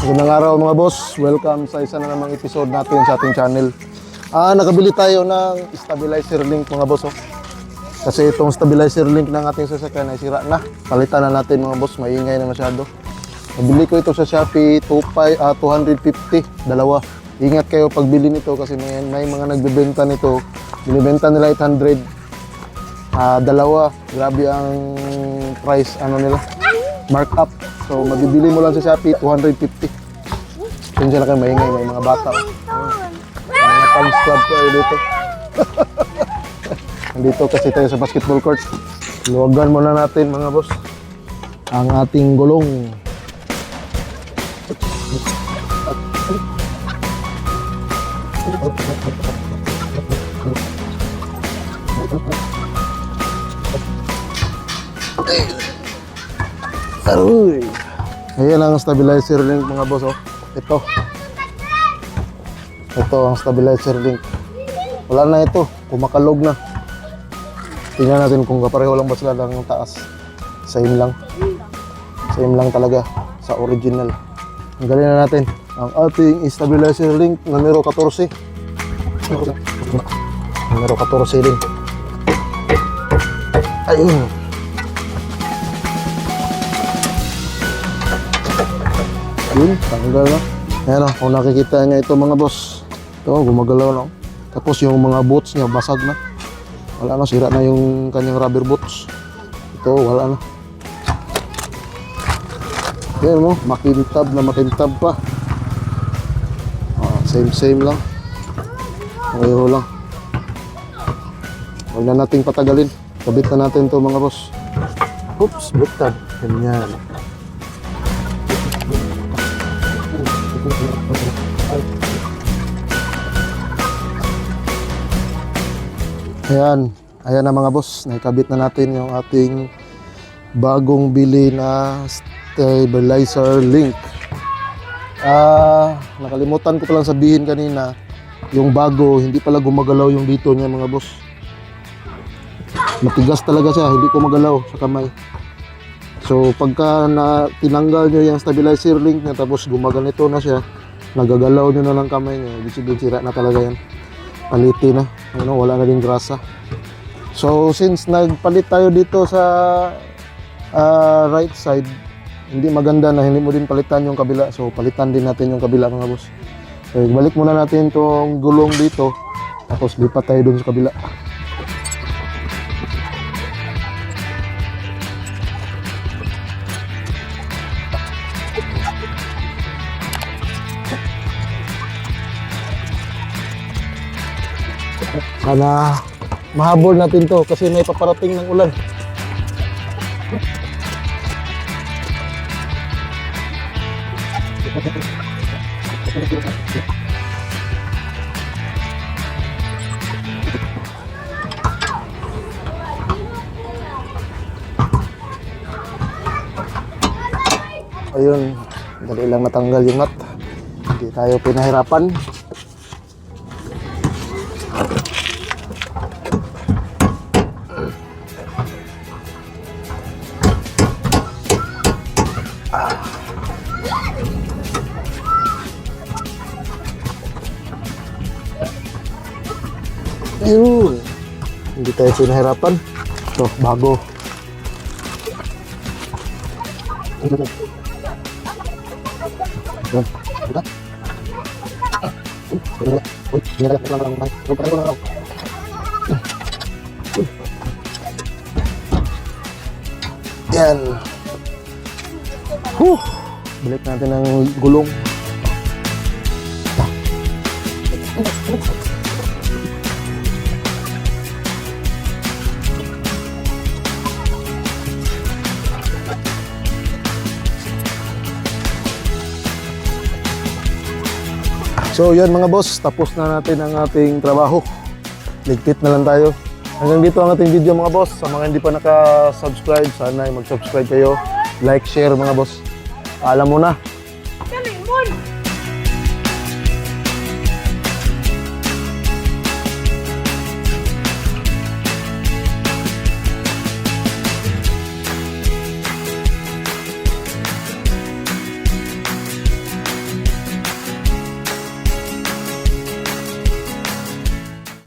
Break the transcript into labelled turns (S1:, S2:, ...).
S1: Magandang araw mga boss. Welcome sa isa na namang episode natin sa ating channel. Ah, nakabili tayo ng stabilizer link mga boss. Oh. Kasi itong stabilizer link ng ating sasakyan ay sira na. Palitan na natin mga boss, maingay na masyado. Nabili ko ito sa Shopee, 25, ah, 250, dalawa. Ingat kayo pagbili nito kasi may, may mga nagbebenta nito. Binibenta nila 800. Ah, dalawa. Grabe ang price ano nila. Markup. So mabibili mo lang sa Shopee 250. Yun siya na kayo maingay, may mga bata. mga fans club tayo dito. Nandito kasi tayo sa basketball court. Luwagan muna natin mga boss. Ang ating gulong. Aroy. Ayan ang stabilizer link mga boss oh. Ito. Ito ang stabilizer link. Wala na ito. Kumakalog na. Tingnan natin kung kapareho lang ba sila ng taas. Same lang. Same lang talaga sa original. Tanggalin na natin ang ating stabilizer link numero 14. Numero 14 din. Ayun. Yun, tanggal na. Ayan o, kung nakikita niya ito mga boss. Ito, gumagalaw na. oh. Tapos yung mga boots niya, basag na. Wala na, sira na yung kanyang rubber boots. Ito, wala na. Yan mo, makintab na makintab pa. Ah, same same lang. Mayro lang. Huwag na nating patagalin. Kabit na natin to mga boss. Oops, butad. Ganyan. Ayan, ayan na mga boss, naikabit na natin yung ating bagong bili na stabilizer link. Ah, nakalimutan ko palang sabihin kanina, yung bago, hindi pala gumagalaw yung dito niya mga boss. Matigas talaga siya, hindi ko magalaw sa kamay. So pagka na tinanggal nyo yung stabilizer link niya tapos gumaganito na siya, nagagalaw nyo na lang kamay niya, ibig sabihin na talaga yan. Paliti na. Ano wala na din grasa. So since nagpalit tayo dito sa ah, right side hindi maganda na hindi mo din palitan yung kabila. So palitan din natin yung kabila mga boss. So balik muna natin tong gulong dito. Tapos lipat tayo dun sa kabila sana mahabol natin to kasi may paparating ng ulan. Ayun dali lang natanggal yung nut hindi tayo pinahirapan Ayun. Hindi tayo sinahirapan. Ito, bago. Yan. Diba? Uy, uy, hinalap lang lang tayo. Uy, pareho lang ako. Yan. Huh. Balik natin ang gulong. So yun mga boss, tapos na natin ang ating trabaho. Ligpit na lang tayo. Hanggang dito ang ating video mga boss. Sa mga hindi pa naka-subscribe, sana ay mag-subscribe kayo. Like, share mga boss. Alam mo na.